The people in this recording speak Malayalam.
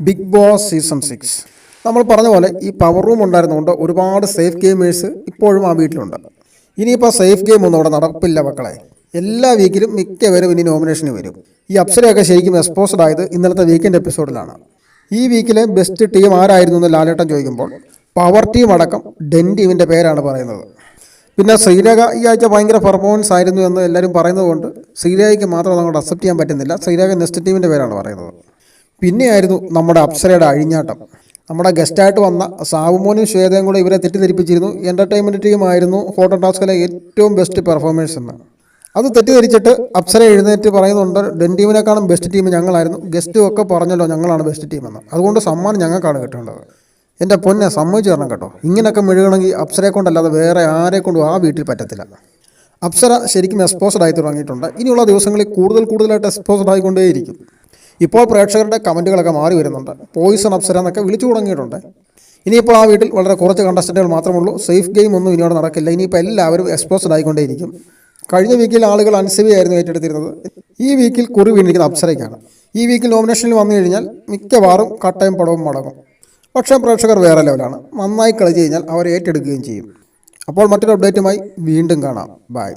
ബിഗ് ബോസ് സീസൺ സിക്സ് നമ്മൾ പറഞ്ഞ പോലെ ഈ പവർ റൂം ഉണ്ടായിരുന്നുകൊണ്ട് ഒരുപാട് സേഫ് ഗെയിമേഴ്സ് ഇപ്പോഴും ആ വീട്ടിലുണ്ട്. ഇനിയിപ്പോൾ സേഫ് ഗെയിം ഒന്നും അവിടെ നടപ്പില്ല മക്കളെ. എല്ലാ വീക്കിലും മിക്കവരും ഇനി നോമിനേഷന് വരും. ഈ അപ്സരയൊക്കെ ശരിക്കും എക്സ്പോസ്ഡ് ആയത് ഇന്നലത്തെ വീക്കെൻഡ് എപ്പിസോഡിലാണ് ഈ വീക്കിലെ ബെസ്റ്റ് ടീം ആരായിരുന്നു എന്ന് ലാലേട്ടൻ ചോദിക്കുമ്പോൾ പവർ ടീം അടക്കം ഡെൻ ടീമിന്റെ പേരാണ് പറയുന്നത്. പിന്നെ ശ്രീരേഖ ഈ ആഴ്ച ഭയങ്കര പെർഫോമൻസ് ആയിരുന്നു എന്ന് എല്ലാവരും പറയുന്നത് കൊണ്ട് ശ്രീരേഖയ്ക്ക് മാത്രം അങ്ങോട്ട് അക്സെപ്റ്റ് ചെയ്യാൻ പറ്റുന്നില്ല. ശ്രീരേഖ നെക്സ്റ്റ് ടീമിന്റെ പേരാണ് പറയുന്നത്. പിന്നെയായിരുന്നു നമ്മുടെ അപ്സരയുടെ അഴിഞ്ഞാട്ടം. നമ്മുടെ ഗസ്റ്റായിട്ട് വന്ന സാവുമോനും ശ്വേതയും കൂടെ ഇവരെ തെറ്റിദ്ധരിപ്പിച്ചിരുന്നു. എന്റർടൈൻമെന്റ് ടീമായിരുന്നു ഫോട്ടോ ടാസ്കിലെ ഏറ്റവും ബെസ്റ്റ് പെർഫോമൻസ് എന്ന്. അത് തെറ്റിദ്ധരിച്ചിട്ട് അപ്സര എഴുന്നേറ്റ് പറയുന്നുണ്ട് ഡെൻ ടീമിനെക്കാളും ബെസ്റ്റ് ടീം ഞങ്ങളായിരുന്നു. ഗസ്റ്റും ഒക്കെ പറഞ്ഞല്ലോ ഞങ്ങളാണ് ബെസ്റ്റ് ടീം എന്ന്. അതുകൊണ്ട് സമ്മാനം ഞങ്ങൾക്കാണ് കിട്ടേണ്ടത്. എന്റെ പൊന്നെ സമ്മതിച്ചു തരണം കേട്ടോ. ഇങ്ങനെയൊക്കെ മെഴുകണമെങ്കിൽ അപ്സരയെ കൊണ്ടല്ലാതെ വേറെ ആരെ കൊണ്ടും ആ വീട്ടിൽ പറ്റത്തില്ല. അപ്സര ശരിക്കും എക്സ്പോസ്ഡ് ആയി തുടങ്ങിയിട്ടുണ്ട്. ഇനിയുള്ള ദിവസങ്ങളിൽ കൂടുതൽ കൂടുതലായിട്ട് എക്സ്പോസ്ഡ് ആയിക്കൊണ്ടേയിരിക്കും. ഇപ്പോൾ പ്രേക്ഷകരുടെ കമന്റുകളൊക്കെ മാറി വരുന്നുണ്ട്. പോയിസൺ അപ്സര എന്നൊക്കെ വിളിച്ചു തുടങ്ങിയിട്ടുണ്ട്. ഇനിയിപ്പോൾ ആ വീട്ടിൽ വളരെ കുറച്ച് കണ്ടസ്റ്റന്റുകൾ മാത്രമേ ഉള്ളൂ. സേഫ് ഗെയിം ഒന്നും ഇനിയോടെ നടക്കില്ല. ഇനിയിപ്പോൾ എല്ലാവരും എക്സ്പോസ്ഡ് ആയിക്കൊണ്ടേയിരിക്കും. കഴിഞ്ഞ വീക്കിൽ ആളുകൾ അൻസവിയായിരുന്നു ഏറ്റെടുത്തിരുന്നത്. ഈ വീക്കിൽ കുറി വീണിരിക്കുന്ന അപ്സരയ്ക്കാണ്. ഈ വീക്കിൽ നോമിനേഷനിൽ വന്നു കഴിഞ്ഞാൽ മിക്കവാറും കട്ടയും പടവും മടങ്ങും. പക്ഷേ പ്രേക്ഷകർ വേറെ ലെവലാണ്. നന്നായി കളിച്ചു കഴിഞ്ഞാൽ അവർ ഏറ്റെടുക്കുകയും ചെയ്യും. അപ്പോൾ മറ്റൊരു അപ്ഡേറ്റുമായി വീണ്ടും കാണാം. ബൈ